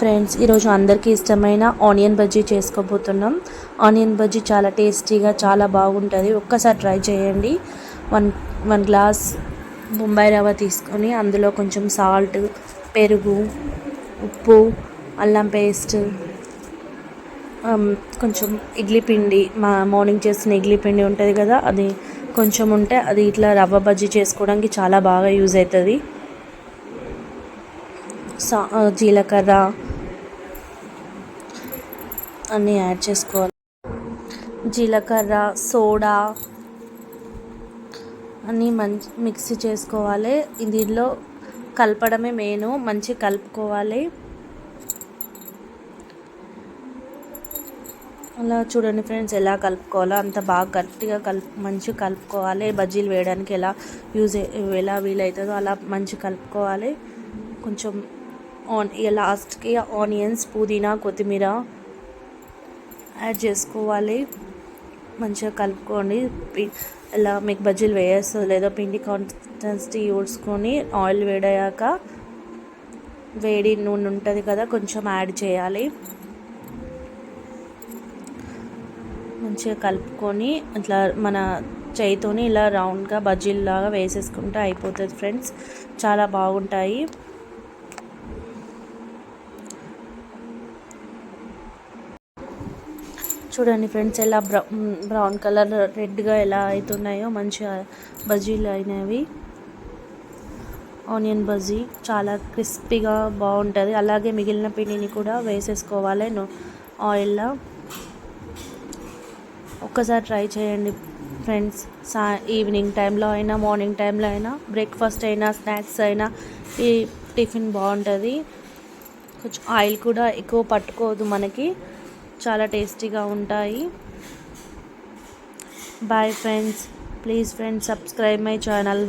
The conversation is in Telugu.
ఫ్రెండ్స్ ఈరోజు అందరికీ ఇష్టమైన ఆనియన్ బజ్జీ చేసుకోబోతున్నాం. ఆనియన్ బజ్జీ చాలా టేస్టీగా చాలా బాగుంటుంది. ఒక్కసారి ట్రై చేయండి. వన్ వన్ గ్లాస్ బొంబాయి రవ్వ తీసుకొని అందులో కొంచెం సాల్ట్ పెరుగు ఉప్పు అల్లం పేస్ట్ కొంచెం ఇడ్లీ పిండి మా మార్నింగ్ చేసిన ఇడ్లీ పిండి ఉంటుంది కదా అది కొంచెం ఉంటే అది ఇట్లా రవ్వ బజ్జీ చేసుకోవడానికి చాలా బాగా యూజ్ అవుతుంది సా జీలకర్ర అన్నీ యాడ్ చేసుకోవాలి. జీలకర్ర సోడా అన్నీ మంచి మిక్సీ చేసుకోవాలి. దీనిలో కలపడమే మెయిన్ మంచి కలుపుకోవాలి. అలా చూడండి ఫ్రెండ్స్ ఎలా కలుపుకోవాలో అంత బాగా గట్టిగా కలుపు మంచిగా కలుపుకోవాలి. బజ్జీలు వేయడానికి ఎలా యూజ్ ఎలా వీలవుతుందో అలా మంచి కలుపుకోవాలి. కొంచెం ఆన్ ఇక లాస్ట్కి ఆనియన్స్ పుదీనా కొత్తిమీర యాడ్ చేసుకోవాలి. మంచిగా కలుపుకోండి. ఇలా మీకు బజ్జీలు వేయేస్తుంది లేదో పిండి కాన్సిస్టెన్సీ ఊడ్చుకొని ఆయిల్ వేడయ్యాక వేడి నూనె ఉంటుంది కదా కొంచెం యాడ్ చేయాలి. మంచిగా కలుపుకొని ఇట్లా మన చేయితోని ఇలా రౌండ్గా బజ్జీలాగా వేసేసుకుంటే అయిపోతుంది ఫ్రెండ్స్. చాలా బాగుంటాయి. చూడండి ఫ్రెండ్స్ ఎలా బ్రౌ బ్రౌన్ కలర్ రెడ్గా ఎలా అవుతున్నాయో మంచిగా బజ్జీలు అయినవి. ఆనియన్ బజ్జీ చాలా క్రిస్పీగా బాగుంటుంది. అలాగే మిగిలిన పిండిని కూడా వేసేసుకోవాలి. ఆయిల్లో. ఒక్కసారి ట్రై చేయండి ఫ్రెండ్స్ సా ఈవినింగ్ టైంలో అయినా మార్నింగ్ టైంలో అయినా బ్రేక్ఫాస్ట్ అయినా స్నాక్స్ అయినా ఈ టిఫిన్ బాగుంటుంది. కొంచెం ఆయిల్ కూడా ఎక్కువ పట్టుకోదు మనకి. చాలా టేస్టీగా ఉంటాయి. Bye friends please friends subscribe my channel